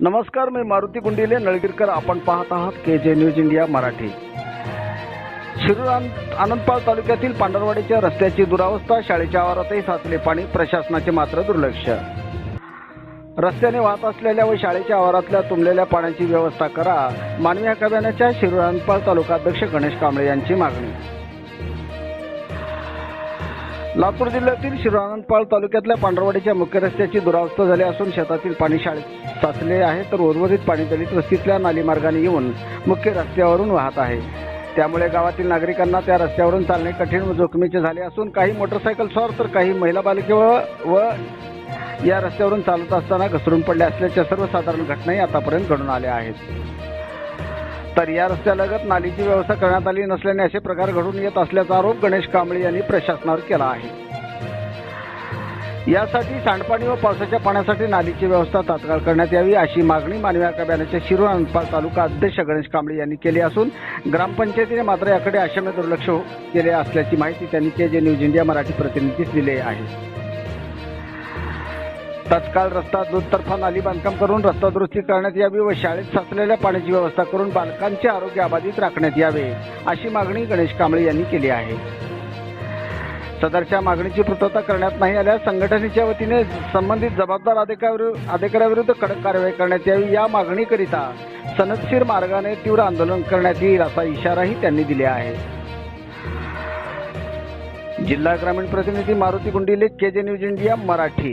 नमस्कार मी मारुती गुंडिले. नळगीरकर आपण पाहत आहात K J news India Marathi. Shirur Anandpal तालुक्यातील पांढरवाडीच्या रस्त्याची दुरावस्था शाळेच्या आवारातही साचले पाणी प्रशासनाचे मात्र दुर्लक्ष. रस्त्याने वाहत असलेल्या व शाळेच्या आवारातल्या तुंबलेल्या पाण्याची व्यवस्था करा मानवी हक्क अभियानाच्या शिरूर आनंदपाळ तालुका अध्यक्ष गणेश कांबळे यांची मागणी. लातूर जिल्ह्यातील शिरोआनंदपाळ तालुक्यातल्या पांढरवाडीच्या मुख्य रस्त्याची दुरावस्था झाली असून शेतातील पाणी शाळेत साचले आहे तर उर्वरित पाणी दलित वस्तीतल्या नालीमार्गाने येऊन मुख्य रस्त्यावरून वाहत आहे. त्यामुळे गावातील नागरिकांना त्या रस्त्यावरून चालणे कठीण व जोखमीचे झाले असून काही मोटरसायकल सॉर तर काही महिला बालिके व व या रस्त्यावरून चालत असताना घसरून पडल्या असल्याच्या सर्वसाधारण घटनाही आतापर्यंत घडून आल्या आहेत. तर या रस्त्यालगत नालीची व्यवस्था करण्यात आली नसल्याने असे प्रकार घडून येत असल्याचा आरोप गणेश कांबळे यांनी प्रशासनावर केला आहे. यासाठी सांडपाणी व पावसाच्या पाण्यासाठी नालीची व्यवस्था तात्काळ करण्यात यावी अशी मागणी मानवी हक्क अभियानाचे शिरूर तालुका अध्यक्ष गणेश कांबळे यांनी केली असून ग्रामपंचायतीने मात्र याकडे आशम्य दुर्लक्ष केले असल्याची माहिती त्यांनी के जे न्यूज इंडिया मराठी प्रतिनिधीस दिली आहे. तत्काळ रस्ता दुतर्फा नाली बांधकाम करून रस्ता दुरुस्ती करण्यात यावी व शाळेत साचलेल्या पाण्याची व्यवस्था करून बालकांचे आरोग्य अबाधित राखण्यात यावे अशी मागणी गणेश कांबळे यांनी केली आहे. सदरच्या मागणीची पूर्तता करण्यात नाही आल्यास संघटनेच्या वतीने संबंधित जबाबदार अधिकाऱ्याविरुद्ध कडक कारवाई करण्यात यावी या मागणीकरिता सनदशीर मार्गाने तीव्र आंदोलन करण्यात येईल असा इशाराही त्यांनी दिला आहे. जिल्हा ग्रामीण प्रतिनिधी Maruti Gundile K J news India Marathi.